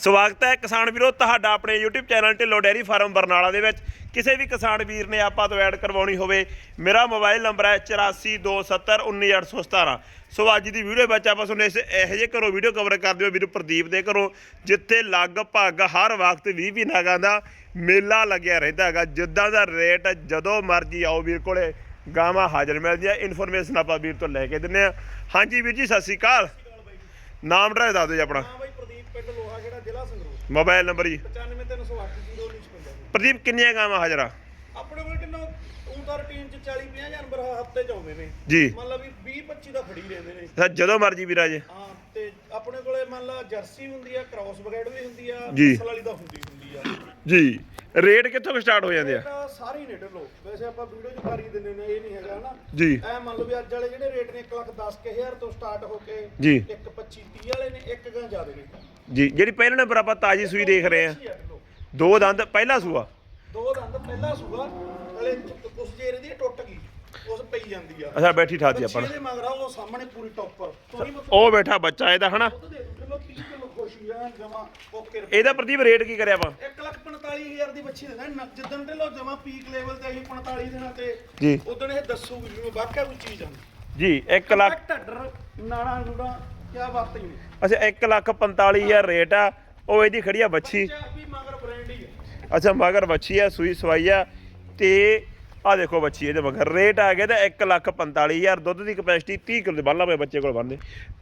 ਸਵਾਗਤ ਹੈ ਕਿਸਾਨ ਵੀਰੋ, ਤੁਹਾਡਾ ਆਪਣੇ YouTube channel Dhillon dairy farm Barnala ਦੇ ਵਿੱਚ। ਕਿਸੇ ਵੀ ਕਿਸਾਨ ਵੀਰ ਨੇ ਆਪਾਂ ਤੋਂ ਐਡ ਕਰਵਾਉਣੀ ਹੋਵੇ, ਮੇਰਾ ਮੋਬਾਈਲ ਨੰਬਰ ਹੈ 8427191817 ਸੋ ਅੱਜ ਦੀ ਵੀਡੀਓ ਵਿੱਚ ਆਪਾਂ ਤੁਹਾਨੂੰ ਇਸ ਇਹੋ ਜਿਹੇ ਘਰੋਂ ਵੀਡੀਓ ਕਵਰ ਕਰਦੇ ਹੋ ਵੀਰ ਪ੍ਰਦੀਪ ਦੇ ਘਰੋਂ, ਜਿੱਥੇ ਲਗਭਗ ਹਰ ਵਕਤ 20 ਵੀ ਨਾਗਾਂ ਦਾ ਮੇਲਾ ਲੱਗਿਆ ਰਹਿੰਦਾ ਹੈਗਾ। ਜਿੱਦਾਂ ਦਾ ਰੇਟ ਜਦੋਂ ਮਰਜ਼ੀ ਆਓ ਵੀਰ ਕੋਲੇ, ਗਾਵਾਂ ਹਾਜ਼ਰ ਮਿਲਦੀਆਂ। ਇਨਫੋਰਮੇਸ਼ਨ ਆਪਾਂ ਵੀਰ ਤੋਂ ਲੈ ਕੇ ਦਿੰਨੇ ਆ ਹਾਂਜੀ ਵੀਰ ਜੀ, ਸਤਿ ਸ਼੍ਰੀ ਅਕਾਲ। ਨਾਮ ਡਰਾ ਦੱਸ ਦਿਓ ਜੀ ਆਪਣਾ। ਹਾਂ ਬਾਈ ਪ੍ਰਦੀਪ ਪਿੰਡ ਲੋਹਾ ਮੋਬਾਈਲ ਨੰਬਰ ਜੀ। 9530801956 ਪ੍ਰਦੀਪ ਕਿੰਨੀਆਂ ਗਾਵਾਂ ਹਾਜ਼ਰ? ਆਪਣੇ ਕੋਲ ਕਿੰਨਾ ਉਹ ਤਾਂ ਰੂਟੀਨ ਚ 40 50 ਜਾਨਵਰ ਹਫ਼ਤੇ ਚ ਆਉਂਦੇ ਨੇ। ਜੀ। ਮੰਨ ਲਾ ਵੀ 20 25 ਦਾ ਖੜੀ ਰਹਿੰਦੇ ਨੇ। ਸਰ ਜਦੋਂ ਮਰਜ਼ੀ ਵੀਰਾ ਜੀ। ਹਾਂ ਤੇ ਆਪਣੇ ਕੋਲੇ ਮੰਨ ਲਾ ਜਰਸੀ ਹੁੰਦੀ ਆ ਕ੍ਰਾਸ ਬਗੈਡ ਵੀ ਹੁੰਦੀ ਆ ਜੀ। ਨਸਲ ਵਾਲੀ ਦਾ ਹੁੰਦੀ ਹੁੰਦੀ ਆ। ਜੀ। ਰੇਟ ਕਿੱਥੋਂ ਸਟਾਰਟ ਹੋ ਜਾਂਦੇ ਆ? ਤਾਂ ਸਾਰੇ ਨੇ ਢੱਲੋ। ਵੈਸੇ ਆਪਾਂ ਵੀਡੀਓ ਚ ਕਰੀ ਦਿੰਦੇ ਨੇ ਇਹ ਨਹੀਂ ਹੈਗਾ ਹਨਾ ਜੀ। ਐ ਮੰਨ ਲਓ ਵੀ ਅੱਜ ਵਾਲੇ ਜਿਹੜੇ ਰੇਟ ਨੇ 1 ਲੱਖ 10 ਕੁ ਹਜ਼ਾਰ ਤੋਂ ਸਟਾਰਟ ਹੋ ਕੇ ਜੀ। 1 25 30 ਵਾਲੇ ਨੇ ਇੱਕ ਗਾਂ ਜ਼ਿਆਦਾ ਨੇ। ਜੀ ਜਿਹੜੀ ਪਹਿਲੇ ਨੰਬਰ ਆਪਾਂ ਤਾਜੀ ਸੂਈ ਦੇਖ ਰਹੇ ਆ। ਦੋ ਦੰਦ ਪਹਿਲਾ ਸੂਆ? ਦੋ ਦੰਦ ਪਹਿਲਾ ਸੂਆ ਹਲੇ ਕੁਛ ਜੇਰ ਦੀ ਟੁੱਟ ਗਈ ਉਸ ਪਈ ਜਾਂਦੀ ਆ। ਅੱਛਾ ਬੈਠੀ ਠਾਤੀ ਆਪਾਂ ਮਗਰ ਉਹ ਸਾਹਮਣੇ ਪੂਰੀ ਟੌਪਰ ਉਹ ਬੈਠਾ ਬੱਚਾ ਇਹਦਾ ਹਨਾ? ਦੁੱਧ ਦੇ ਕਿਲੋ 30 ਕਿਲੋ ਖੁਸ਼ੀ ਆ ਜਮਾ ਓਕੇ ਇਹਦਾ ਪ੍ਰਦੀਪ ਰੇਟ ਕੀ ਕਰਿਆ ਆਪਾਂ? 1 ਲੱਖ 45000 ਦੀ ਬੱਚੀ ਦੇਣਾ ਜਿੱਦਣ ਤੇ ਲੋ ਜਮਾ ਪੀਕ ਲੈਵਲ ਤੇ ਅਸੀਂ 45 ਦਿਨਾਂ ਤੇ ਜੀ। ਉਦੋਂ ਇਹ ਦੱਸੂਗੀ ਜਿਵੇਂ ਵਾਕਿਆ ਕੋਈ ਚੀਜ਼ ਆ ਜੀ 1 ਲੱਖ ਢੱਡਰ ਨਾੜਾ ਨੂੜਾ ਕੀ ਬਾਤ ਹੀ ਨਹੀਂ ਅੱਛਾ 1 ਲੱਖ 45000 ਰੇਟ ਆ। ਉਹ ਇਹਦੀ ਖੜੀ ਆ ਬੱਚੀ। ਵੀ ਮਗਰ ਬ੍ਰਾਂਡ ਹੀ ਹੈ ਅੱਛਾ ਮਗਰ ਬੱਚੀ ਆ ਸੂਈ ਸਵਾਈ ਆ। ਤੇ ਆ ਦੇਖੋ ਬੱਚੀ ਇਹਦੇ ਮਗਰ ਰੇਟ ਆ ਗਿਆ ਤਾਂ 1 ਲੱਖ 45000 ਦੁੱਧ ਦੀ ਕਪੈਸਿਟੀ 30 ਕਿਲੋ ਦੇ ਬੰਨ੍ਹਲਾ ਪਏ ਬੱਚੇ ਕੋਲ ਬੰਨਦੇ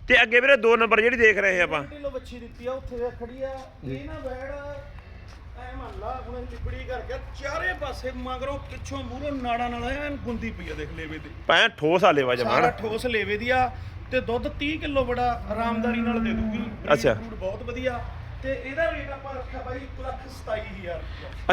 ਤੇ ਅੱਗੇ ਵੀਰੇ ਦੋ ਨੰਬਰ ਜਿਹੜੀ ਦੇਖ ਰਹੇ ਆਪਾਂ। ਕਿਲੋ ਬੱਚੀ ਦਿੱਤੀ ਆ ਉੱਥੇ ਵੇਖ ਖੜੀ ਆ। ਇਹ ਨਾ ਬੈੜ ਐ ਮੰਨ ਲਾ ਹੁਣ ਲਿਬੜੀ ਕਰਕੇ ਚਾਰੇ ਪਾਸੇ ਮਗਰੋਂ ਪਿੱਛੋਂ ਮੂਹਰੋਂ ਨਾੜਾ ਨਾਲ ਐਨ ਗੁੰਦੀ ਪਈ ਆ ਦੇਖ ਲੇਵੇ ਤੇ ਪੈ ਠੋਸ ਆ ਲੈਵਾ ਸਾਰਾ ਜਮਾਨ ਠੋਸ ਲੇਵੇ ਦੀ ਆ ਤੇ ਦੁੱਧ 30 ਕਿਲੋ ਬੜਾ ਆਰਾਮਦਾਰੀ ਨਾਲ ਦੇ ਦੂਗੀ Breed ਅੱਛਾ। ਬਹੁਤ ਵਧੀਆ। ਤੇ ਇਹਦਾ ਰੇਟ ਆਪਾਂ ਰੱਖਿਆ ਬਾਈ 127000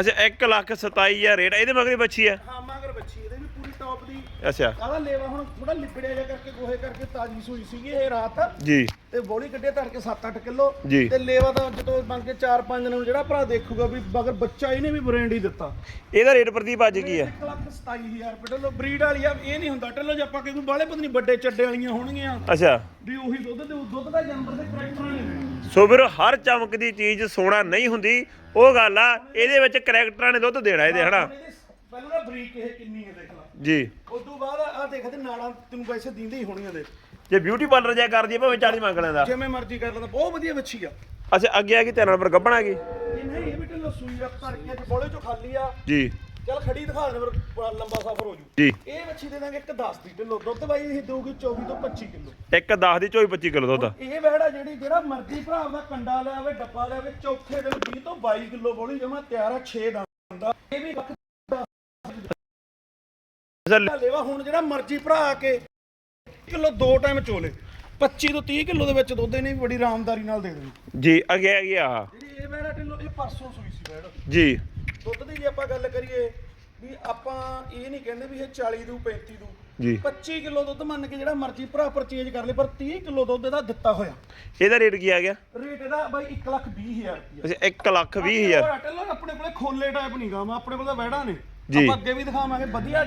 ਅੱਛਾ 1 ਲੱਖ 27000 ਰੇਟ ਇਹਦੇ ਮਗਰ ਬੱਚੀ ਆ? ਹਾਂ ਮਗਰ ਬੱਚੀ ਇਹਦੇ ਵੀ ਪੂਰੀ ਟੌਪ ਦੀ ਅੱਛਾ। ਆਹਦਾ ਲੇਵਾ ਹੁਣ ਥੋੜਾ ਲਿਬੜਿਆ ਜਿਹਾ ਕਰਕੇ ਗੋਹੇ ਕਰਕੇ ਤਾਜੀ ਸੂਈ ਸੀਗੀ ਇਹ ਰਾਤ। ਜੀ। ਤੇ ਬੋਲੀ ਕੱਢਿਆ ਤੜਕੇ 7-8 ਕਿਲੋ। ਜੀ। ਤੇ ਲੇਵਾ ਤਾਂ ਜਦੋਂ ਮੰਗ ਕੇ 4-5 ਦਿਨ ਨੂੰ ਜਿਹੜਾ ਭਰਾ ਦੇਖੂਗਾ ਵੀ ਮਗਰ ਬੱਚਾ ਇਹਨੇ ਵੀ ਬ੍ਰਾਂਡ ਹੀ ਦਿੱਤਾ। ਇਹਦਾ ਰੇਟ ਪ੍ਰਦੀਪ ਅੱਜ ਕੀ ਆ? 127000 ਰੁਪਏ। ਢੱਲੋ ਬਰੀਡ ਵਾਲੀ ਆ ਇਹ ਨਹੀਂ ਹੁੰਦਾ। ਢੱਲੋ ਜੇ ਆਪਾਂ ਕੋਈ ਬਾਲੇ ਪਤਾ ਨਹੀਂ ਵੱਡੇ ਚੱਡੇ ਵਾਲੀਆਂ ਹੋਣਗੀਆਂ। ਅੱਛਾ। ਵੀ ਉਹੀ ਦੁੱਧ ਤੇ ਦੁੱਧ ਦਾ ਜਨਮ ਦੇ ਕਰੈਕਟਰਾਂ ਨੇ। ਸੋ ਵੀਰ ਹਰ ਚਮਕਦੀ ਚੀਜ਼ ਸੋਨਾ ਨਹੀਂ ਹੁੰਦੀ। ਉਹ ਗੱਲ ਆ ਇਹਦੇ ਵਿੱਚ ਕਰੈਕਟਰਾਂ ਨੇ ਦੁੱਧ ਦੇਣਾ ਇਹਦੇ ਹਨਾ? ਹੁਣ ਇਹਦੇ ਪਹਿਲਾਂ ਨਾ ਬਰੀਕ ਇਹ ਕਿੰਨੀ ਹੈ ਦੇਖ ਲਾ। ਜੀ। ਉਸ ਤੋਂ ਬਾਅਦ ਆ ਦੇਖਦੇ ਨਾਲਾਂ ਤੈਨੂੰ ਵੈਸੇ ਦਿੰਦੇ ਹੀ ਹੋਣੀਆਂ ਦੇ ਜੇ ਬਿਊਟੀ ਪਾਰਲਰ ਜਾ ਕਰਦੀ ਭਾਵੇਂ 40 ਮੰਗ ਲੈਂਦਾ। ਜਿਵੇਂ ਮਰਜ਼ੀ ਕਰ ਲੈਂਦਾ ਬਹੁਤ ਵਧੀਆ ਬੱਚੀ ਆ। ਅੱਛਾ ਅੱਗੇ ਆ ਗਈ ਤੇਰਾ ਨੰਬਰ ਗੱਬਣਾ ਗਈ। ਇਹ ਨਹੀਂ ਇਹ ਵੀ ਢੱਲੋ ਸੂਈ ਰੱਖ ਧਰ ਕੇ ਅੱਜ ਬੋਲੇ ਚੋਂ ਖਾਲੀ ਆ। ਜੀ। ਚੱਲ ਖੜੀ ਦਿਖਾ ਦੇ ਫਿਰ ਲੰਬਾ ਸਫ਼ਰ ਹੋ ਜੂ। ਜੀ। ਇਹ ਬੱਚੀ ਦੇ ਦਾਂਗੇ ਇੱਕ 10 ਦੀ ਢੱਲੋ ਦੁੱਧ ਬਾਈ ਇਹ ਦੇਊਗੀ 24 ਤੋਂ 25 ਕਿਲੋ। ਇੱਕ 10 ਦੀ 24 25 ਕਿਲੋ ਦੁੱਧ। ਇਹ ਵਹਿੜਾ ਜਿਹੜੀ ਜਿਹੜਾ ਮਰਜ਼ੀ ਭਰਾ ਦਾ ਕੰਡਾ ਲਿਆਵੇ ਡੱਬਾ ਲਿਆਵੇ ਚੌਥੇ ਦਿਨ 20 ਤੋਂ 22 ਕਿਲੋ ਬੋਲੀ ਜਮਾ ਤਿਆਰ ਆ 6 ਦੰਦ ਦਾ ਇਹ ਵੀ ਦਾ ਲੇਵਾ ਹੁਣ ਜਿਹੜਾ ਮਰਜ਼ੀ ਭਰਾ ਆ ਕੇ ਕਿਲੋ ਦੋ ਟਾਈਮ ਚੋਲੇ। 25 ਤੋਂ 30 ਕਿਲੋ ਦੇ ਵਿੱਚ ਦੁੱਧ ਇਹਨੇ ਵੀ ਬੜੀ ਆਰਾਮਦਾਰੀ ਨਾਲ ਦੇ ਦੇਣੀ। ਜੀ ਅੱਗੇ ਆ। ਗਿਆ ਆਹ। ਜਿਹੜੀ ਇਹ ਵਹਿੜਾ ਢਿੱਲੋ ਇਹ ਪਰਸੋਂ ਸੂਈ ਸੀ ਵਹਿੜਾ। ਜੀ। ਦੁੱਧ ਦੀ ਜੇ ਆਪਾਂ ਗੱਲ ਕਰੀਏ ਵੀ ਆਪਾਂ ਇਹ ਨਹੀਂ ਕਹਿੰਦੇ ਵੀ ਇਹ 40 ਦੂ 35 ਦੂ। ਜੀ। 25 ਕਿਲੋ ਦੁੱਧ ਮੰਨ ਕੇ ਜਿਹੜਾ ਮਰਜ਼ੀ ਭਰਾ ਪਰਚੇਜ ਕਰ ਲੇ ਪਰ 30 ਕਿਲੋ ਦੁੱਧ ਇਹਦਾ ਦਿੱਤਾ ਹੋਇਆ। ਇਹਦਾ ਰੇਟ ਕੀ ਆ ਗਿਆ? ਰੇਟ ਇਹਦਾ ਬਾਈ 1 ਲੱਖ 20 ਹਜ਼ਾਰ ਰੁਪਇਆ। ਅੱਛਾ 1 ਲੱਖ 20 ਹਜ਼ਾਰ। ਟੱਲਰ ਆਪਣੇ ਕੋਲੇ ਖੋਲੇ ਟਾਈਪ ਨਹੀਂ ਗਾਵਾਂ ਆਪਣੇ ਕੋਲ ਤਾਂ ਵਹਿੜਾ ਨੇ। ਜੀ। ਆਪਾਂ ਅੱਗੇ ਵੀ ਦਿਖਾਵਾਂਗੇ ਵਧੀਆ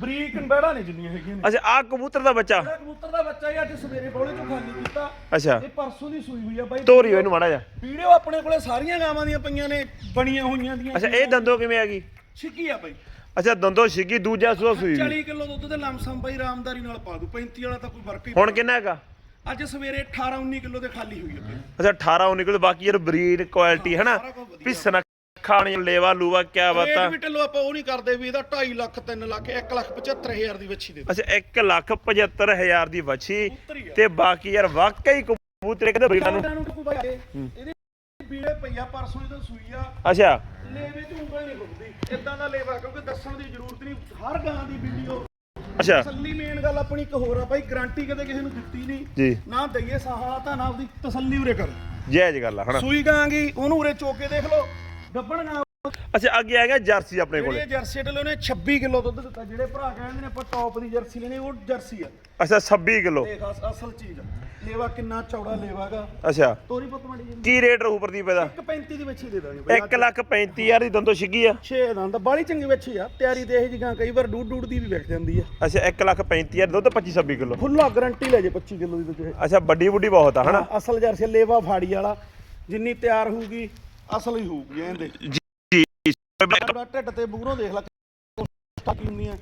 ਬਰੀਕ ਵਹਿੜਾ ਨੇ ਜਿੰਨੀਆਂ ਹੈਗੀਆਂ ਨੇ। ਅੱਛਾ ਆ ਕਬੂਤਰ ਦਾ ਬੱਚਾ। ਜਿਹੜਾ ਕਬੂਤਰ ਦਾ ਬੱਚਾ ਹੀ ਅੱਜ ਸਵੇਰੇ ਬੋਲੇ ਚੋਂ ਖਾਲੀ ਕੀਤਾ। ਅੱਛਾ। ਇਹ ਪਰਸੋਂ ਦੀ ਸੂਈ ਹੋਈ ਆ ਬਾਈ। ਤੋਰੀ ਇਹਨੂੰ ਮਾੜਾ ਜਾ ਵੀਡੀਓ ਆਪਣੇ ਕੋਲੇ ਸਾਰੀਆਂ ਗਾਵਾਂ ਦੀਆਂ ਪਈਆਂ ਨੇ ਬਣੀਆਂ ਹੋਈਆਂ ਦੀਆਂ। ਅੱਛਾ ਇਹ ਦੰਦੋ ਕਿਵੇਂ ਆ ਗਈ? ਛਿੱਕੀ ਆ ਬਾਈ। ਅੱਛਾ ਦੰਦੋ ਛਿੱਗੀ ਦੂਜਾ ਸੂਆ ਸੂਈ ਵੀ। 40 ਕਿਲੋ ਦੁੱਧ ਦੇ ਲਮਸਮ ਬਾਈ ਰਾਮਦਾਰੀ ਨਾਲ ਪਾ ਦੂ 35 ਵਾਲਾ ਤਾਂ ਕੋਈ ਫ਼ਰਕ ਹੀ ਹੁਣ ਕਿੰਨਾ ਹੈਗਾ? ਅੱਜ ਸਵੇਰੇ 18 19 ਕਿਲੋ ਦੇ ਖਾਲੀ ਹੋਈ ਆ ਬਾਈ। ਅੱਛਾ 18 19 ਕਿਲੋ ਬਾਕੀ ਯਾਰ ਬਰੀਡ ਕੁਆਲਿਟੀ ਹੈ ਨਾ। ਸਾਰਾ ਕੁਝ ਵਧੀਆ। ਵੀ ਸਨਖਾਣੀ ਲੇਵਾ ਲੂਵਾ ਕਿਆ ਬਾਤਾਂ? ਵੀ ਢਿੱਲੋਂ ਆਪਾਂ ਉਹ ਨਹੀਂ ਕਰਦੇ ਵੀ ਇਹਦਾ 2.5 ਲੱਖ 3 ਲੱਖ 1 ਲੱਖ 75000 ਦੀ ਵੱਛੀ ਦੇ ਅੱਛਾ 1 ਲੱਖ 75000 ਦੀ ਵੱਛੀ। ਤੇ ਬਾਕੀ ਯਾਰ ਵਾਕਈ ਕਬੂਤਰ ਕਹਿੰਦੇ ਬਾਈ ਇਹਦੀ ਵੀੜੇ ਪਈਆ ਪਰਸੋਂ ਜਦੋਂ ਸੂਈ ਆ। ਅੱਛਾ। ਲੇਵੇ ਚ ਉਂਗਲ ਨਹੀਂ ਘੁੰਮਦੀ ਇਦਾਂ ਦਾ ਲੇਵਾ ਕਿਉਂਕਿ ਦੱਸਣ ਦੀ ਜ਼ਰੂਰਤ ਨਹੀਂ। ਹਰ ਗਾਂ ਦੀ ਵੀਡੀਓ ਅੱਛਾ। ਤਸੱਲੀ ਮੇਨ ਗੱਲ ਆਪਣੀ ਇੱਕ ਹੋਰ ਆ ਬਾਈ ਗਾਰੰਟੀ ਕਦੇ ਕਿਸੇ ਨੂੰ ਦਿੱਤੀ ਨਹੀਂ। ਜੀ। ਨਾ ਦਈਏ ਸਾਹਾ ਤਾਂ ਨਾ ਆਪਦੀ ਤਸੱਲੀ ਉਰੇ ਕਰ। ਜਾਇਜ਼ ਗੱਲ ਆ ਹਨਾ। ਸੂਈ ਗਾਂ ਗਈ ਉਹਨੂੰ ਉਰੇ ਚੋਕ ਦੇਖ ਲਓ। ਗੱਬਣ ਅੱਛਾ ਅੱਗੇ ਆ ਗਿਆ ਜਰਸੀ ਆਪਣੇ ਜਿਹੜੀ ਕੋਲੇ। ਇਹ ਜਰਸੀ ਢੱਲੇ ਨੇ 26 ਕਿਲੋ ਦੁੱਧ ਦਿੱਤਾ। ਜਿਹੜੇ ਭਰਾ ਕਹਿੰਦੇ ਨੇ ਆਪਾਂ ਟੌਪ ਦੀ ਜਰਸੀ ਲੈਣੀ ਉਹ ਜਰਸੀ ਆ। ਅੱਛਾ 26 ਕਿਲੋ। ਦੇਖ ਅਸ- ਅਸਲ ਚੀਜ਼ ਆ। ਲੇਵਾ ਕਿੰਨਾ ਚੌੜਾ ਲੇਵਾਗਾ ਅੱਛਾ। ਤੋਰੀ ਪੁੱਤ ਮੜੀ ਜੀ ਕੀ ਰੇਟ ਰਹੂ ਪ੍ਰਦੀਪ ਇਹਦਾ? 1.35 ਦੀ ਵੱਛੀ ਦੇ ਦਾਂਗੇ 1 ਲੱਖ 35000 ਦੀ ਦੰਦੋ ਛਿੱਗੀ ਆ। 6 ਦੰਦ ਬਾਲੀ ਚੰਗੀ ਵੱਛੀ ਆ। ਤਿਆਰੀ ਤੇ ਇਹ ਜਿਹਾਂ ਕਈ ਵਾਰ ਡੂਡ ਡੂਡ ਦੀ ਵੀ ਵਿਕ ਜਾਂਦੀ ਆ। ਅੱਛਾ 1 ਲੱਖ 35000 ਦੁੱਧ 25 26 ਕਿਲੋ। ਫੁੱਲਾ ਗਾਰੰਟੀ ਲੈ ਜੇ 25 ਕਿਲੋ ਦੀ ਤੇ ਅੱਛਾ ਵੱਡੀ ਬੁੱਢੀ ਬਹੁਤ ਆ ਹਨਾ? ਅਸਲ ਜਰਸੀ ਲੇਵਾ ਫਾੜੀ ਵਾਲਾ। ਜਿੰਨੀ ਤਿਆਰ ਹੋਊਗੀ ਅਸਲ ਹੀ ਹੋਊਗੀ ਇਹਦੇ ਜੀ ਬੜਾ ਢਿੱਡ ਤੇ ਬੂਰੋਂ ਦੇਖ ਲੈ ਕੀ ਹੁੰਦੀਆਂ।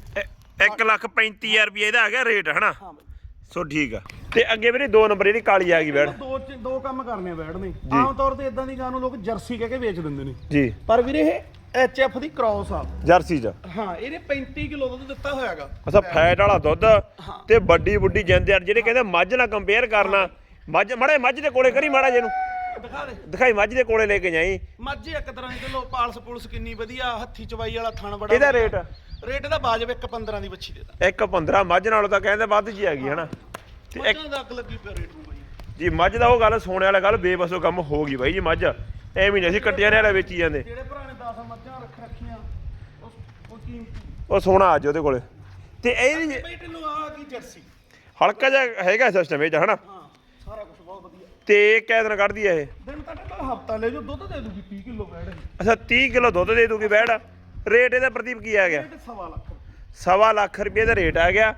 1 ਲੱਖ 35000 ਰੁਪਏ ਇਹਦਾ ਆ ਗਿਆ ਰੇਟ ਹਨਾ? ਹਾਂ ਬਈ। ਸੋ ਠੀਕ ਆ। ਤੇ ਅੱਗੇ ਵੀਰੇ ਦੋ ਨੰਬਰ ਜਿਹੜੀ ਕਾਲੀ ਆ ਗਈ ਬੈੜ ਦੋ ਚ- ਦੋ ਕੰਮ ਕਰਨੇ ਆ ਨੇ। ਆਮ ਤੌਰ ਤੇ ਇਦਾਂ ਦੀ ਗਾਂ ਨੂੰ ਲੋਕ ਜਰਸੀ ਕਹਿ ਕੇ ਵੇਚ ਦਿੰਦੇ ਨੇ। ਜੀ। ਪਰ ਵੀਰੇ ਇਹ ਐਚਐਫ ਦੀ ਕ੍ਰਾਸ ਆ। ਜਰਸੀ ਚ। ਹਾਂ ਇਹਨੇ 35 ਕਿਲੋ ਦੁੱਧ ਦਿੱਤਾ ਹੋਇਆਗਾ ਅੱਛਾ ਫੈਟ ਵਾਲਾ ਦੁੱਧ। ਤੇ ਵੱਡੀ ਬੁੱਢੀ ਜਾਂਦੇ ਜਿਹੜੇ ਕਹਿੰਦੇ ਮੱਝ ਨਾਲ ਕੰਪੇਅਰ ਕਰਨਾ। ਮੱਝ ਮੜੇ ਮੱਝ ਦੇ ਕੋਲੇ ਕਰੀ ਮਾੜਾ ਜਿਹਨੂੰ ਦਿਖਾ ਦੇ। ਦਿਖਾਈ ਮੱਝ ਦੇ ਕੋਲੇ ਲੈ ਕੇ ਜਾਈ। ਮੱਝ ਇੱਕ ਤਰ੍ਹਾਂ ਦੀ ਚਲੋ ਪਾਲਸ ਪੁਲਸ ਕਿੰਨੀ ਵਧੀਆ ਹੱਥੀ ਚਵਾਈ ਵਾਲਾ ਥਣ ਬੜਾ ਇਹਦਾ ਰੇਟ? ਰੇਟ ਇਹਦਾ ਬਾਜਬ ਇੱਕ 15 ਦੀ ਬੱਚੀ ਦੇਦਾ ਇੱਕ 15 ਮੱਝ ਨਾਲੋਂ ਤਾਂ ਕਹਿੰਦੇ ਵੱਧ ਜੀ ਹੈਗੀ ਹਨਾ? ਤੇ ਇੱਕ ਦਾ ਅੱਗ ਲੱਗੀ ਪਿਆ ਰੇਟ ਨੂੰ ਬਾਈ। ਜੀ ਮੱਝ ਦਾ ਉਹ ਗੱਲ ਸੋਨੇ ਵਾਲਾ ਗੱਲ ਬੇਬਸੋ ਕੰਮ ਹੋ ਗਈ ਬਾਈ ਜੀ ਮੱਝ। ਐਵੇਂ ਨਹੀਂ ਅਸੀਂ ਕੱਟਿਆਂ ਵਾਲਾ ਵੇਚੀ ਜਾਂਦੇ। ਜਿਹੜੇ ਭਰਾ ਨੇ 10 ਮੱਝਾਂ ਰੱਖ ਰੱਖੀਆਂ ਉਹ ਉਹ ਕੀਮਤੀ। ਉਹ ਸੋਨਾ ਅੱਜ ਉਹਦੇ ਕੋਲੇ। ਤੇ ਇਹਦੀ ਬਈ ਤੈਨੂੰ ਆ ਕੀ ਜਰਸੀ? ਹਲਕਾ ਜਿਹਾ ਹੈਗਾ ਸਿਸਟਮ ਇਹ 'ਚ ਹਨਾ ਹਾਂ ਸਾਰਾ ਕੁਝ ਬਹੁਤ ਵਧੀਆ ਤੇ ਕਿਹ ਦਿਨ ਕੱਢਦੀ ਆ ਇਹ? ਦਿਨ ਤੱਕ ਤਾਂ ਹਫਤਾ ਲੈ ਜੋ ਦੁੱਧ ਦੇ ਦੂਗੀ 30 ਕਿਲੋ ਬੈੜ ਅੱਛਾ 30 ਕਿਲੋ ਦੁੱਧ ਦੇ ਦੂਗੀ ਬੈੜ ਰੇਟ ਇਹਦਾ ਪ੍ਰਦੀਪ ਕੀ ਆ ਗਿਆ? ਇਹ ਸਵਾ ਲੱਖ ਸਵਾ ਲੱਖ ਰੁਪਏ ਦਾ ਰੇਟ ਆ ਗਿਆ।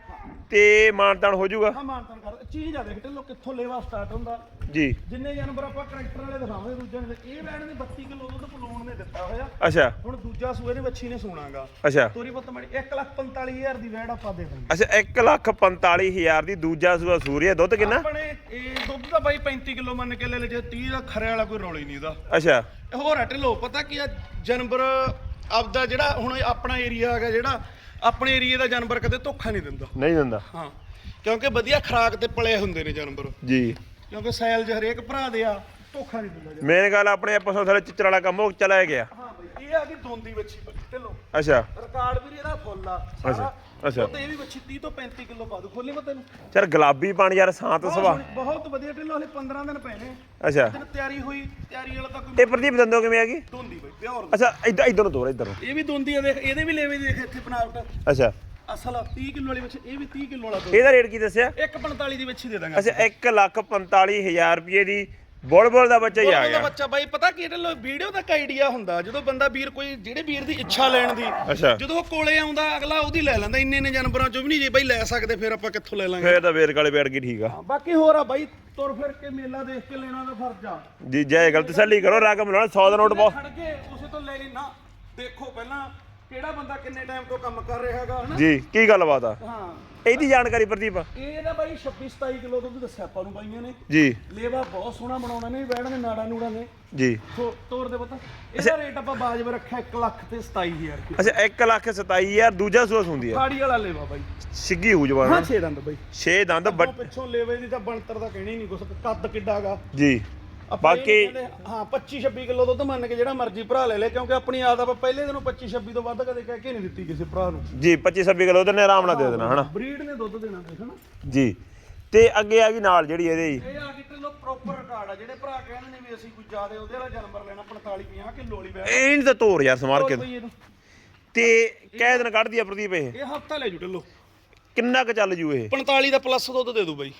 ਤੇ ਮਾਨਤਾਨ ਹੋ ਜਾਊਗਾ। ਹਾਂ ਮਾਨਤਨ ਕਰ ਚੀਜ਼ ਆ ਦੇਖ ਢਿੱਲੋਂ ਕਿੱਥੋਂ ਲੇਵਾ ਸਟਾਰਟ ਹੁੰਦਾ। ਜੀ। ਜਿੰਨੇ ਜਾਨਵਰ ਆਪਾਂ ਕਰੈਕਟਰ ਵਾਲੇ ਦਿਖਾਵਾਂਗੇ ਦੂਜੇ ਨੇ ਇਹ ਬੈੜ ਨੇ 32 ਕਿਲੋ ਦੁੱਧ ਪਲੂਣ ਨੇ ਦਿੱਤਾ ਹੋਇਆ। ਅੱਛਾ। ਹੁਣ ਦੂਜਾ ਸੂਏ ਦੇ ਬੱਚੀ ਨੇ ਸੋਣਾਗਾ। ਅੱਛਾ। ਤੋਰੀ ਪੁੱਤ ਮੜੀ 145000 ਦੀ ਵੈੜ ਆਪਾਂ ਦੇ ਦਾਂਗੇ ਅੱਛਾ 1 ਲੱਖ 45000 ਦੀ ਦੂਜਾ ਸੂਆ ਸੂਰੀਆ ਦੁੱਧ ਕਿੰਨਾ? ਆਪਣੇ ਇਹ ਦੁੱਧ ਦਾ ਬਾਈ 35 ਕਿਲੋ ਮੰਨ ਕੇ ਲੈ ਲੈ ਜੇ 30 ਦਾ ਖਰੇ ਵਾਲਾ ਕੋਈ ਰੌਲਾ ਨਹੀਂ ਇਹਦਾ। ਅੱਛਾ। ਹੋਰ ਹਟ ਲੋ ਪਤਾ ਕੀ ਆ? ਜਾਨਵਰ ਆਪਦਾ ਜਿਹੜਾ ਹੁਣ ਆਪਣਾ ਏਰੀਆ ਹੈਗਾ ਜਿਹੜਾ ਆਪਣੇ ਏਰੀਏ ਦਾ ਜਾਨਵਰ ਕਦੇ ਧੋਖਾ ਨਹੀਂ ਦਿੰਦਾ। ਨਹੀਂ ਦਿੰਦਾ। ਹਾਂ। ਕਿਉਂਕਿ ਵਧੀਆ ਖਰਾਕ ਤੇ ਪਲੇ ਹੁੰਦੇ ਨੇ ਜਾਨਵਰ। ਜੀ। ਕਿਉਂਕਿ ਸੈਲ ਜ ਹਰੇਕ ਭਰਾ ਦੇ ਆ ਧੋਖਾ ਨਹੀਂ ਦਿੰਦਾ। ਮੇਨ ਗੱਲ ਆਪਣੇ ਪਸੋਂ ਥਲੇ ਚਿੱਚਰ ਵਾਲਾ ਕੰਮ ਉਹ ਚਲਾ ਗਿਆ। ਇਹ ਆ ਕਿ ਦੋਂਦੀ ਬੱਚੀ ਤੇ ਲੋ ਅੱਛਾ। ਰਿਕਾਰਡ ਵੀ ਇਹਦਾ ਫੁੱਲ ਆ ਅੱਛਾ, ਸਾਰਾ। ਅੱਛਾ। ਉਹ ਤੇ ਇਹ ਵੀ ਬੱਚੀ 30 ਤੋਂ 35 ਕਿਲੋ ਪਾ ਦੂ ਖੋਲੀ ਮੈਂ ਤੈਨੂੰ। ਚਲ ਗੁਲਾਬੀ ਪਾਣੀ ਯਾਰ ਸ਼ਾਂਤ ਬਹੁਤ ਸੁਭਾ ਸੋਹਣੀ- ਬਹੁਤ ਵਧੀਆ ਢਿੱਲੋ ਹਲੇ 15 ਦਿਨ ਪਏ ਨੇ। ਅੱਛਾ। ਦਿਨ ਤਿਆਰੀ ਹੋਈ ਤਿਆਰੀ ਵਾਲਾ ਤਾਂ ਕੋਈ ਤੇ ਪ੍ਰਦੀਪ ਦੰਦੋ ਕਿਵੇਂ ਆ ਗਈ ਦੋਂਦੀ ਬਈ ਪਿਓਰ ਅੱਛਾ ਇਧਰ ਇਧਰ ਨੂੰ ਤੋਰ ਇਧਰ ਨੂੰ। ਇਹ ਵੀ ਦੋਂਦੀ ਆ ਦੇਖ ਇਹਦੇ ਵੀ ਲੈਵੇ ਦੇਖ ਇੱਥੇ ਬਣਾਵਟ ਅੱਛਾ। ਅਸਲ 30 ਕਿਲੋ ਵਾਲੀ ਵਿੱਚ ਇਹ ਵੀ 30 ਕਿਲੋ ਵਾਲਾ ਦੁੱਧ ਇਹਦਾ ਰੇਟ ਕੀ ਦੱਸਿਆ? 145 ਦੀ ਵਿੱਚ ਦੇ ਦਾਂਗੇ ਅੱਛਾ 1 ਲੱਖ 45000 ਰੁਪਏ ਦੀ ਬੋਲ-ਬੋਲ ਦਾ ਬੱਚਾ ਹੀ ਆ ਉਹਦਾ ਗਿਆ। ਬੱਚਾ ਬਾਈ ਪਤਾ ਕੀ ਢਿੱਲੋ ਵੀਡੀਓ ਤੱਕ ਆਈਡੀਆ ਹੁੰਦਾ ਜਦੋਂ ਬੰਦਾ ਵੀਰ ਕੋਈ ਜਿਹੜੇ ਵੀਰ ਦੀ ਇੱਛਾ ਲੈਣ ਦੀ ਅੱਛਾ। ਜਦੋਂ ਉਹ ਕੋਲੇ ਆਉਂਦਾ ਅਗਲਾ ਉਹਦੀ ਲੈ ਲੈਂਦਾ ਇੰਨੇ ਇੰਨੇ ਜਾਨਵਰਾਂ ਚੋਂ ਵੀ ਨਹੀਂ ਜੇ ਬਾਈ ਲੈ ਸਕਦੇ ਫਿਰ ਆਪਾਂ ਕਿੱਥੋਂ ਲੈ ਲਾਂਗੇ? ਫੇਰ ਤਾਂ ਵੇਰ ਕਾਲੇ ਬੈਠ ਗਈ ਠੀਕ ਆ। ਬਾਕੀ ਹੋਰ ਆ ਬਾਈ ਤੁਰ ਫਿਰ ਕੇ ਮੇਲਾ ਦੇਖ ਕੇ ਲੈਣਾ ਦਾ ਫਰਜ਼ ਆ। ਜੀ ਜੈ ਗਲਤ ਤਸੱਲੀ ਕਰੋ ਰਕਮ ਲਾਉਣਾ 100 ਦਾ ਨੋਟ ਪਾਓ ਖੜ ਕੇ ਉਸੇ ਤੋਂ ਲੈ ਨਾ ਦੇਖੋ ਪਹਿਲਾਂ ਕਿਹੜਾ ਬੰਦਾ ਕਿੰਨੇ ਟਾਈਮ ਤੋਂ ਕੰਮ ਕਰ ਰਿਹਾ ਹੈਗਾ ਹਨਾ? ਜੀ ਕੀ ਗੱਲਬਾਤ ਆ? ਹਾਂ। ਇਹਦੀ ਜਾਣਕਾਰੀ ਪ੍ਰਦੀਪ ਇਹ ਨਾ ਬਾਈ 26 27 ਕਿਲੋ ਦੁੱਧ ਦੱਸਿਆ ਆਪਾਂ ਨੂੰ ਬਾਈਆਂ ਨੇ। ਜੀ। ਲੇਵਾ ਬਹੁਤ ਸੋਹਣਾ ਬਣਾਉਣਾ ਨੇ ਬੈਣ ਨੇ ਨਾੜਾ ਨੂੜਾ ਨੇ ਜੀ। ਸੋ ਤੋਰ ਦੇ ਪਤਾ। ਇਹਦਾ ਰੇਟ ਆਪਾਂ ਬਾਜਬ ਰੱਖਿਆ 1 ਲੱਖ ਤੇ 27000 ਰੁਪਏ। ਅੱਛਾ 1 ਲੱਖ 27000 ਦੂਜਾ ਸੂਸ ਹੁੰਦੀ ਆ। ਖਾੜੀ ਵਾਲਾ ਲੇਵਾ ਬਾਈ। ਸਿੱਗੀ ਹੋ ਜਵਾਨ। ਹਾਂ 6 ਦੰਦ ਬਾਈ। 6 ਦੰਦ ਪਿੱਛੋਂ ਲੇਵੇ ਦੀ ਤਾਂ ਬਣਤਰ ਦਾ ਕਹਿਣੀ ਨਹੀਂ ਕੁਛ ਕੱਦ ਕਿੱਡਾਗਾ ਜੀ। ਆਪਾਂ ਇਹ ਬਾਕੀ ਕਹਿੰਦੇ, ਹਾਂ 25 26 ਕਿਲੋ ਦੁੱਧ ਮੰਨ ਕੇ ਜਿਹੜਾ ਮਰਜ਼ੀ ਭਰਾ ਲੈ ਲੈ ਕਿਉਂਕਿ ਆਪਣੀ ਆਦਤ ਆਪਾਂ ਪਹਿਲੇ ਦਿਨੋਂ 25 26 ਤੋਂ ਵੱਧ ਕਦੇ ਕਹਿ ਕੇ ਨਹੀਂ ਦਿੱਤੀ ਕਿਸੇ ਭਰਾ ਨੂੰ। ਜੀ 25 26 ਕਿਲੋ ਉਹਦੇ ਨੇ ਆਰਾਮ ਨਾਲ ਦੇ ਦੇਣਾ ਹਨਾ? ਬਰੀਡ ਨੇ ਦੁੱਧ ਦੇਣਾ ਦੇਖ ਹਨਾ? ਜੀ ਤੇ ਅੱਗੇ ਆ ਗਈ ਨਾਲ ਜਿਹੜੀ ਇਹਦੇ ਜੀ। ਇਹ ਆ ਕਿ ਕਿਲੋ ਪ੍ਰੋਪਰ ਰਿਕਾਰਡ ਆ ਜਿਹੜੇ ਭਰਾ ਕਹਿੰਦੇ ਨੇ ਵੀ ਅਸੀਂ ਕੋਈ ਜ਼ਿਆਦਾ ਉਹਦੇ ਵਾਲਾ ਜਾਨਵਰ ਲੈਣਾ 45 50 ਕਿਲੋ ਵਾਲੀ ਬੈਠ। ਇਹ ਨਹੀਂ ਤਾਂ ਤੋਰ ਯਾਰ ਸਮਾਰ ਕੇ। ਇਹਨੂੰ। ਤੇ ਕਹਿ ਦਿਨ ਕੱਢਦੀ ਆ ਪ੍ਰਦੀਪ ਇਹ। ਇਹ ਹਫਤਾ ਲੈ ਜੂ ਢਿੱਲੋ। ਕਿੰਨਾ ਕੁ ਚੱਲ ਜੂ ਇਹ? 45 ਦਾ ਪਲੱਸ ਦੁੱਧ ਦੇ ਦੂ ਬਾਈ।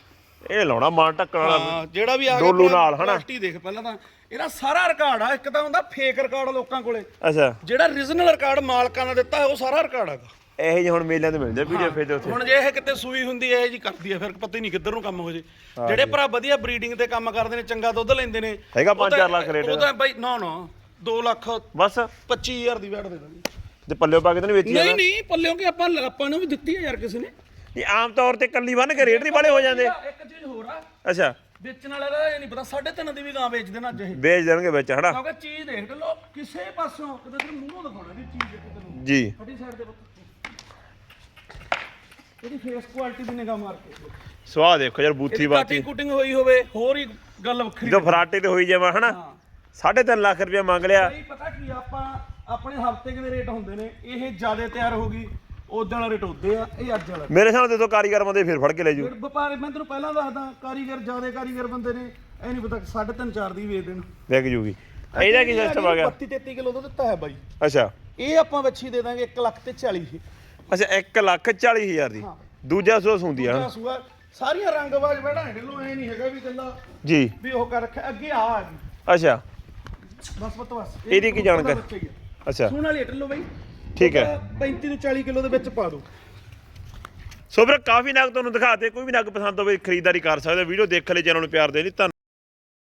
ਇਹ ਲਾਉਣਾ ਮਾਨ ਟੱਕਣ ਵਾਲਾ ਹਾਂ ਜਿਹੜਾ ਵੀ ਆ ਗਿਆ ਡੋਲੂ ਨਾਲ, ਹਨਾ? ਕੁਆਲਿਟੀ ਦੇਖ ਪਹਿਲਾਂ ਤਾਂ। ਇਹਦਾ ਸਾਰਾ ਰਿਕਾਰਡ ਆ ਇੱਕ ਤਾਂ ਹੁੰਦਾ ਫੇਕ ਰਿਕਾਰਡ ਲੋਕਾਂ ਕੋਲੇ। ਅੱਛਾ। ਜਿਹੜਾ ਰੀਜਨਲ ਰਿਕਾਰਡ ਮਾਲਕਾਂ ਦਾ ਦਿੱਤਾ ਹੈ ਉਹ ਸਾਰਾ ਰਿਕਾਰਡ ਹੈਗਾ। ਇਹ ਜਿਹੇ ਹੁਣ ਮੇਲਿਆਂ ਤੇ ਵੀਡੀਓ ਫੇਰ ਤੇ ਉੱਥੇ। ਹੁਣ ਜੇ ਇਹ ਕਿਤੇ ਸੂਈ ਹੁੰਦੀ ਹੈ ਇਹ ਜੀ ਕਰਦੀ ਹੈ ਫਿਰ ਪਤਾ ਹੀ ਨਹੀਂ ਕਿੱਧਰ ਨੂੰ ਕੰਮ ਹੋ ਜੇ। ਜਿਹੜੇ ਭਰਾ ਵਧੀਆ ਬਰੀਡਿੰਗ ਤੇ ਕੰਮ ਕਰਦੇ ਨੇ ਚੰਗਾ ਦੁੱਧ ਲੈਂਦੇ ਨੇ ਹੈਗਾ ਉਹ 5-4 ਤਾਂ- ਲੱਖ ਰੇਟ। ਉਹ ਤਾਂ ਬਾਈ ਨਾ ਨਾ 2 ਲੱਖ ਬਸ। 25000 ਦੀ ਵੈਟ ਦੇ ਦਾਂਗੇ। ਤੇ ਪੱਲਿਓ ਪਾ ਕੇ ਤਾਂ ਨਹੀਂ ਵੇਚੀ ਨਹੀਂ ਨਹੀਂ ਪੱਲਿਓਂ ਕਿ ਆਪਾਂ ਆਪਾਂ ਨੂੰ ਵੀ ਦਿੱਤੀ ਹੈ ਯਾਰ ਕਿਸੇ ਨੇ। ਇਹ ਆਮ ਤੌਰ ਤੇ ਕੱਲੀ ਬੰਨ ਕੇ ਰੇਟ ਨਹੀਂ ਵਾਲੇ ਹੋ ਜਾਂਦੇ। ਇੱਕ ਚੀਜ਼ ਹੋਰ ਆ। ਅੱਛਾ। ਵੇਚਣ ਵਾਲੇ ਦਾ ਇਹ ਨਹੀਂ ਪਤਾ 3.5 ਦੀ ਵੀ ਗਾਂ ਵੇਚ ਦੇਣਾ ਅੱਜ ਇਹ। ਵੇਚ ਦੇਣਗੇ ਵਿੱਚ ਹਨਾ? ਕਿਉਂਕਿ ਚੀਜ਼ ਦੇਖ ਲਓ ਕਿਸੇ ਪਾਸੋਂ ਕਿਤੇ ਤੇਰੇ ਮੂੰਹੋਂ ਦਿਖਾਉਣਾ ਦੀ ਚੀਜ਼ ਇੱਕ ਤੈਨੂੰ। ਜੀ। ਫਟੀ ਸਾਈਡ ਤੇ ਪੁੱਤ। ਇਹਦੀ ਫੇਸ ਕੁਆਲਿਟੀ ਦੀ ਨਿਗਾਹ ਮਾਰ ਕੇ। ਸਵਾਹ ਦੇਖੋ ਯਾਰ ਬੂਥੀ ਬਾਤੀ। ਕਟਿੰਗ ਹੋਈ ਹੋਵੇ ਹੋਰ ਹੀ ਗੱਲ ਵੱਖਰੀ ਜਦੋਂ ਫਰਾਟੇ ਤੇ ਹੋਈ ਜਾਵਾ ਹਨਾ? ਹਾਂ। 3.5 ਲੱਖ ਰੁਪਏ ਮੰਗ ਲਿਆ। ਭਾਈ ਪਤਾ ਕੀ ਆਪਾਂ ਆਪਣੇ ਹਫ਼ਤੇ ਦੇ ਰੇਟ ਹੁੰਦੇ ਨੇ ਇਹ ਜ਼ਿਆਦਾ ਤਿਆਰ ਹੋ ਗਈ। ਉਦੋਂ ਵਾਲਾ ਰੇਟ ਹੁੰਦੇ ਆ ਇਹ ਅੱਜ ਵਾਲਾ। ਮੇਰੇ ਸਾਹਮਣੇ ਤੋਂ ਕਾਰੀਗਰ ਬੰਦੇ ਫਿਰ ਫੜ ਕੇ ਲੈ ਜੂ ਫਿਰ ਵਪਾਰੀ ਮੈਂ ਤੈਨੂੰ ਪਹਿਲਾਂ ਦੱਸਦਾ ਕਾਰੀਗਰ ਜ਼ਿਆਦਾ ਕਾਰੀਗਰ ਬੰਦੇ ਨੇ ਇਹ ਨਹੀਂ ਪਤਾ 3.5 4 ਦੀ ਵੇਚ ਦੇਣ। ਵਿਕ ਜੂਗੀ। ਇਹਦਾ ਕੀ ਸਿਸਟਮ ਆ ਗਿਆ? 32 33 ਕਿਲੋ ਦਾ ਦਿੱਤਾ ਹੈ ਬਾਈ। ਅੱਛਾ। ਇਹ ਆਪਾਂ ਵੱਛੀ ਦੇ ਦਾਂਗੇ 1 ਲੱਖ ਤੇ 40 ਅੱਛਾ 1 ਲੱਖ 40 ਹਜ਼ਾਰ ਦੀ। ਹਾਂ। ਦੂਜਾ ਸੂਸ ਹੁੰਦੀ ਆ। ਦੂਜਾ ਸੂਆ ਸਾਰੀਆਂ ਰੰਗਬਾਜ਼ ਬੈਠਾ ਢਿੱਲੋ ਐ ਨਹੀਂ ਹੈਗਾ ਵੀ ਕੱਲਾ ਜੀ। ਵੀ ਉਹ ਕਰ ਰੱਖਿਆ ਅੱਗੇ ਆ ਅੱਛਾ। ਬਸ ਬਸ ਇਹ ਇਹਦੀ ਕੀ ਜਾਣਕਾਰੀ? ਅੱਛਾ। ਸੂਣ ਵਾਲੀ ਢਿੱਲੋ ਬਾਈ। ਠੀਕ ਹੈ। ਉਹਦਾ 35 ਤੋਂ 40 ਕਿਲੋ ਦੇ ਵਿੱਚ ਪਾ ਦੋ ਸੋ ਵੀਰ ਕਾਫੀ ਨਗ ਤੁਹਾਨੂੰ ਦਿਖਾਤੇ ਕੋਈ ਵੀ ਨਗ ਪਸੰਦ ਹੋਵੇ ਖਰੀਦਦਾਰੀ ਕਰ ਸਕਦੇ ਵੀਡੀਓ ਦੇਖ ਲੈ ਚੈਨਲ ਨੂੰ ਪਿਆਰ ਦੇ ਲਈ ਧੰਨ